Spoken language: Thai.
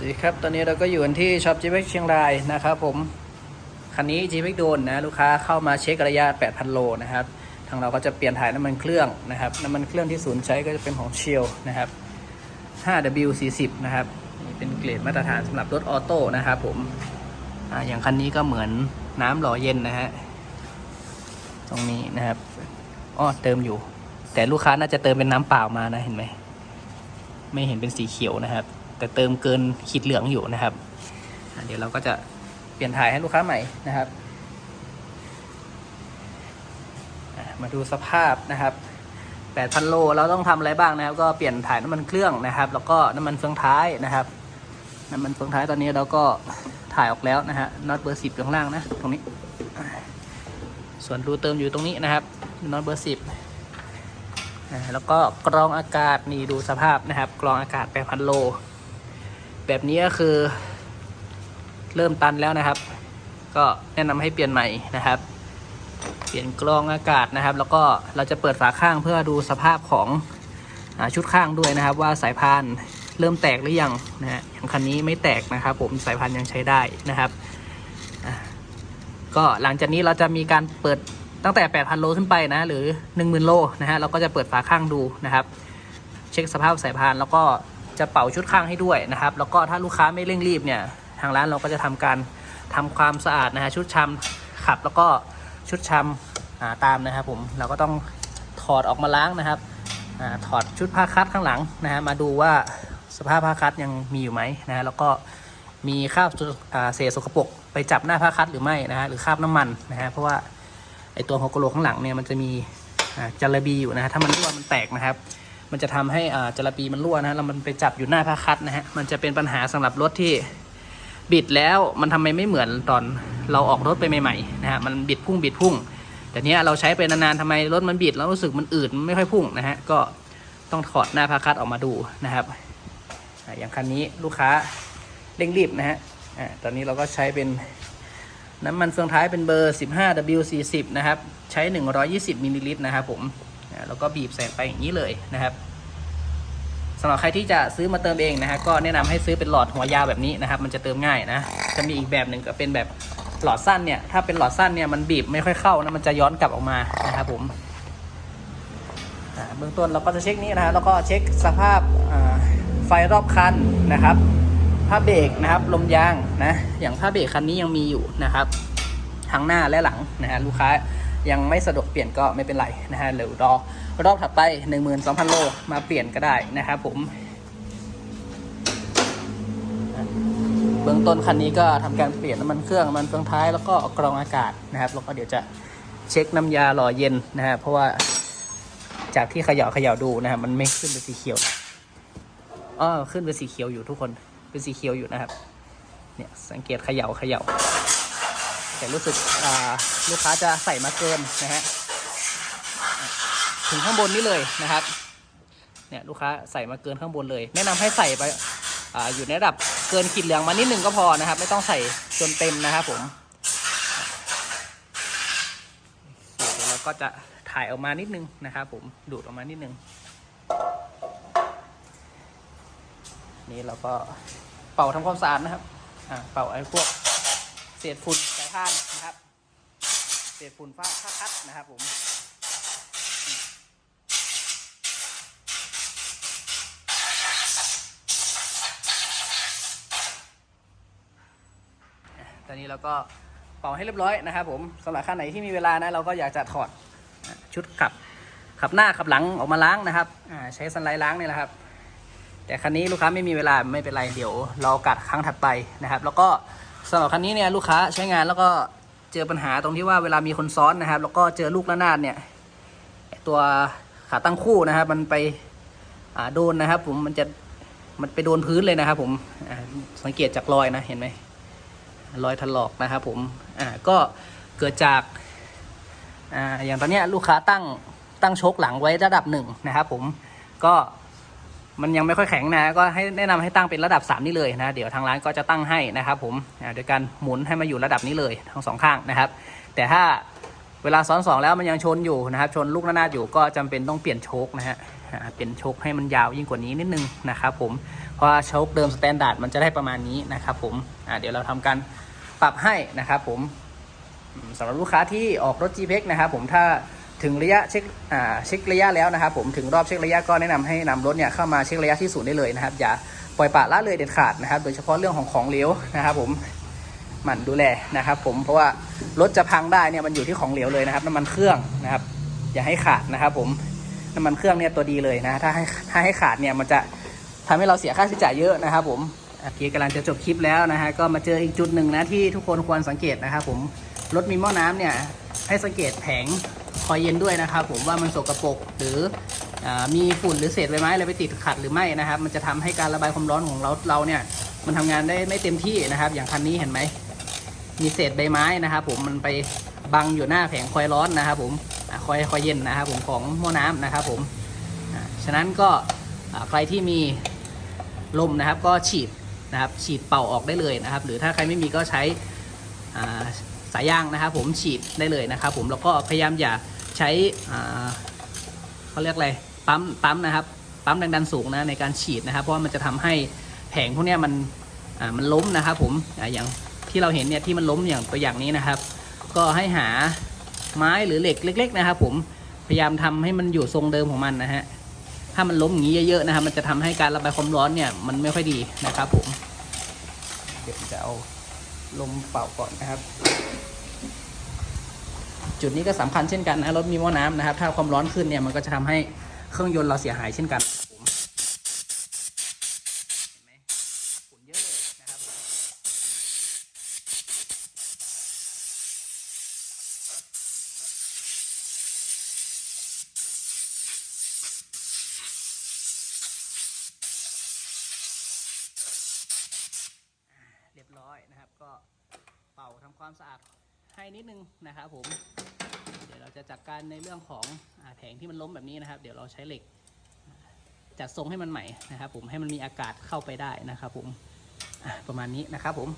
สวัสดีครับ ตอนนี้เราก็อยู่กันที่ช็อปจีเวกเชียงรายนะครับผม คันนี้จีเวกโดนนะลูกค้าเข้ามาเช็คระยะ 8,000 โลนะครับ ทางเราก็จะเปลี่ยนถ่ายน้ำมันเครื่องนะครับ น้ำมันเครื่องที่ศูนย์ใช้ก็จะเป็นของเชียวนะครับ 5W40 นะครับ นี่เป็นเกรดมาตรฐานสำหรับรถออโต้นะครับผมออย่างคันนี้ก็เหมือนน้ำหล่อเย็นนะฮะ ตรงนี้นะครับ อ้อเติมอยู่ แต่ลูกค้าน่าจะเติมเป็นน้ำเปล่ามานะเห็นไหม ไม่เห็นเป็นสีเขียวนะครับ แต่เติมเกินขีดเหลืองอยู่นะครับ เดี๋ยวเราก็จะเปลี่ยนถ่ายให้ลูกค้าใหม่นะครับ มาดูสภาพนะครับ8,000โลเราต้องทำอะไรบ้างนะครับ ก็เปลี่ยนถ่ายน้ำมันเครื่องนะครับ แล้วก็น้ำมันเฟืองท้ายนะครับ น้ำมันเฟืองท้ายตอนนี้เราก็ถ่ายออกแล้วนะฮะน็อตเบอร์สิบอยู่ข้างล่างนะตรงนี้ ส่วนรูเติมอยู่ตรงนี้นะครับน็อตเบอร์สิบแล้วก็กรองอากาศนี่ดูสภาพนะครับ กรองอากาศ8,000โล แบบนี้ก็คือ เริ่มตันแล้วนะครับ ก็แนะนำให้เปลี่ยนใหม่นะครับ เปลี่ยนกรองอากาศนะครับ แล้วก็เราจะเปิดฝาข้างเพื่อดูสภาพของอชุดข้างด้วยนะครับ ว่าสายพานเริ่มแตกหรือยังนะฮะอย่างคันนี้ไม่แตกนะครับ ผมสายพานยังใช้ได้นะครับก็หลังจากนี้เราจะมีการเปิดตั้งแต่ 8,000 โลขึ้นไปนะ หรือ 10,000 โลนะฮะเราก็จะเปิดฝาข้างดูนะครับ เช็คสภาพสายพานแล้วก็ จะเป่าชุดข้างให้ด้วยนะครับ แล้วก็ถ้าลูกค้าไม่เร่งรีบเนี่ยทางร้านเราก็จะทำการทำความสะอาดนะฮะชุดชำขับแล้วก็ชุดชำอ่าตามนะครับผมเราก็ต้องถอดออกมาล้างนะครับอถอดชุดผ้าคัดข้างหลังนะฮะมาดูว่าสภาพผ้าคัดยังมีอยู่ไหมนะฮะแล้วก็มีคราบเศษสกปรกไปจับหน้าผ้าคัดหรือไม่นะฮะหรือคราบน้ำมันนะฮะเพราะว่าไอตัวหัวกะโหลกข้างหลังเนี่ยมันจะมีจาระบีอยู่นะฮะถ้ามันรั่วมันแตกนะครับ มันจะทำให้จาระบีมันรั่วนะฮะแล้วมันไปจับอยู่หน้าผ้าคัดนะฮะมันจะเป็นปัญหาสำหรับรถที่บิดแล้วมันทำไมไม่เหมือนตอนเราออกรถไปใหม่ๆนะฮะมันบิดพุ่งบิดพุ่ง แต่เนี้ยเราใช้ไปนานๆทำไมรถมันบิดแล้วรู้สึกมันอืดไม่ค่อยพุ่งนะฮะก็ต้องถอดหน้าผ้าคัดออกมาดูนะครับอย่างคันนี้ลูกค้าเร่งรีบนะฮะตอนนี้เราก็ใช้เป็นน้ำมันเฟืองท้ายเป็นเบอร์ 15W40 นะครับ ใช้ 120มิลลิลิตรนะครับผม แล้วก็บีบใส่ไปอย่างนี้เลยนะครับสำหรับใครที่จะซื้อมาเติมเองนะฮะก็แนะนำให้ซื้อเป็นหลอดหัวยาวแบบนี้นะครับ มันจะเติมง่ายนะ จะมีอีกแบบหนึ่งก็เป็นแบบหลอดสั้นเนี่ย ถ้าเป็นหลอดสั้นเนี่ยมันบีบไม่ค่อยเข้านะมันจะย้อนกลับออกมานะครับผมเบื้องต้นเราก็จะเช็คนี้นะฮะแล้วก็เช็คสภาพไฟรอบคันนะครับผ้าเบรกนะครับลมยางนะอย่างผ้าเบรกคันนี้ยังมีอยู่นะครับทั้งหน้าและหลังนะฮะลูกค้า ยังไม่สะดวกเปลี่ยนก็ไม่เป็นไรนะฮะเดี๋ยวรอรอบถัดไป 12,000 โลมาเปลี่ยนก็ได้นะครับผมเบื้องต้นคันนี้ก็ทำการเปลี่ยนน้ำมันเครื่องน้ำมันเฟืองท้ายแล้วก็กรองอากาศนะครับแล้วก็เดี๋ยวจะเช็คน้ำยาหล่อเย็นนะฮะเพราะว่าจากที่เขย่าเขย่าดูนะฮะมันไม่ขึ้นเป็นสีเขียวอ๋อขึ้นเป็นสีเขียวอยู่ทุกคนเป็นสีเขียวอยู่นะครับเนี่ยสังเกตเขย่าเขย่า แต่รู้สึกลูกค้าจะใส่มาเกินนะฮะถึงข้างบนนี้เลยนะครับเนี่ยลูกค้าใส่มาเกินข้างบนเลย แนะนำให้ใส่ไปออยู่ในระดับเกินขีดเหลืองมานิดนึงก็พอนะครับ ไม่ต้องใส่จนเต็มนะครับผมเดี๋ยวก็จะถ่ายออกมานิดนึงนะครับผมดูดออกมานิดนึงนี่เราก็เป่าทำความสะอาดนะครับอ่าเป่าไอ้พวกเศษฝุ่น พานนะครับเศษฝุ่นฟ้าคัดนะครับผมตอนนี้เราก็เป่าให้เรียบร้อยนะครับผมสำหรับคันไหนที่มีเวลานะเราก็อยากจะถอดชุดขับขับหน้าขับหลังออกมาล้างนะครับใช้สไลด์ล้างนี่แหละครับ แต่คันนี้ลูกค้าไม่มีเวลาไม่เป็นไรเดี๋ยว เรากัดครั้งถัดไปนะครับ แล้วก็ สำหรับคันนี้เนี่ยลูกค้าใช้งานแล้วก็เจอปัญหาตรงที่ว่าเวลามีคนซ้อนนะครับ แล้วก็เจอลูกระนาดเนี่ยตัวขาตั้งคู่นะครับ มันไปโดนนะครับ ผมมันจะมันไปโดนพื้นเลยนะครับ ผมสังเกตจากรอยนะเห็นไหมรอยถลอกนะครับ ผมอ่าก็เกิดจากอ่าอย่างตอนนี้ลูกค้าตั้งตั้งชคหลังไว้ระดับหนึ่งนะครับ ผมก็ มันยังไม่ค่อยแข็งนะ ก็ให้แนะนำให้ตั้งเป็นระดับ 3 นี่เลยนะ เดี๋ยวทางร้านก็จะตั้งให้นะครับผมโดยการหมุนให้มาอยู่ระดับนี้เลยทั้งสองข้างนะครับ แต่ถ้าเวลาซ้อนสองแล้วมันยังชนอยู่นะครับชนลูกระนาดอยู่ก็จำเป็นต้องเปลี่ยนโชคนะฮะอ่าเป็นโชคให้มันยาวยิ่งกว่านี้นิดนึงนะครับผมเพราะโชคเดิมสแตนดาร์ดมันจะได้ประมาณนี้นะครับผมเดี๋ยวเราทำการปรับให้นะครับผมอืมสำหรับลูกค้าที่ออกรถ g p e x นะครับผมถ้า ถึงระยะเช็คอ่าเช็คระยะแล้วนะครับผมถึงรอบเช็คระยะก็แนะนำให้นำรถเนี่ยเข้ามาเช็คระยะที่ศูนย์ได้เลยนะครับ อย่าปล่อยปละละเลยเด็ดขาดนะครับ โดยเฉพาะเรื่องของของเหลวนะครับ ผมหมั่นดูแลนะครับ ผมเพราะว่ารถจะพังได้เนี่ยมันอยู่ที่ของเหลวเลยนะครับน้ำมันเครื่องนะครับ อย่าให้ขาดนะครับ ผมน้ำมันเครื่องเนี่ยตัวดีเลยนะถ้าให้ถ้าให้ขาดเนี่ยมันจะทำให้เราเสียค่าใช้จ่ายเยอะนะครับ ผมโอเคกำลังจะจบคลิปแล้วนะฮะก็มาเจออีกจุดหนึ่งนะที่ทุกคนควรสังเกตนะครับ ผมรถมีหม้อน้ำเนี่ยให้สังเกตแผง คอยเย็นด้วยนะครับ ผมว่ามันสกรปรกหรืออมีฝุ่นหรือเศษใบไม้อะไรไปติดขัดหรือไม่นะครับ มันจะทำให้การระบายความร้อนของเราเราเนี่ย มันทำงานได้ไม่เต็มที่นะครับ อย่างคันนี้เห็นไหมมีเศษใบไม้นะครับ ผมมันไปบังอยู่หน้าแผงคอยร้อนนะครับ ผมอคอยคอยเย็นนะครับ ผมของหม้อน้ำนะครับ ผมฉะนั้นก็ใครที่มีลมนะครับ ก็ฉีดนะครับ ฉีดเป่าออกได้เลยนะครับ หรือถ้าใครไม่มีก็ใช้สายยางนะครับ ผมฉีดได้เลยนะครับ ผมแล้วก็พยายามอย่า ใช้เขาเรียกอะไรปั๊มปั๊มนะครับปั๊มแรงดันสูงนะในการฉีดนะครับ เพราะว่ามันจะทำให้แผงพวกนี้มันมันล้มนะครับ ผมออย่างที่เราเห็นเนี่ยที่มันล้มอย่างตัวอย่างนี้นะครับ ก็ให้หาไม้หรือเหล็กเล็ก ๆ นะครับ ผมพยายามทำให้มันอยู่ทรงเดิมของมันนะฮะถ้ามันล้มอย่างนี้เยอะๆนะครับ มันจะทำให้การระบายความร้อนเนี่ยมันไม่ค่อยดีนะครับ ผมเดี๋ยวจะเอาลมเป่าก่อนนะครับ จุดนี้ก็สำคัญเช่นกันนะรถมีหม้อน้ำนะครับ ถ้าความร้อนขึ้นเนี่ยมันก็จะทำให้เครื่องยนต์เราเสียหายเช่นกันเรียบร้อยนะครับ ก็เป่าทำความสะอาด ให้นิดนึงนะครับผม เดี๋ยวเราจะจัดการในเรื่องของอแผงที่มันล้มแบบนี้นะครับ เดี๋ยวเราใช้เหล็กจัดทรงให้มันใหม่นะครับ ผมให้มันมีอากาศเข้าไปได้นะครับ ผมประมาณนี้นะครับผม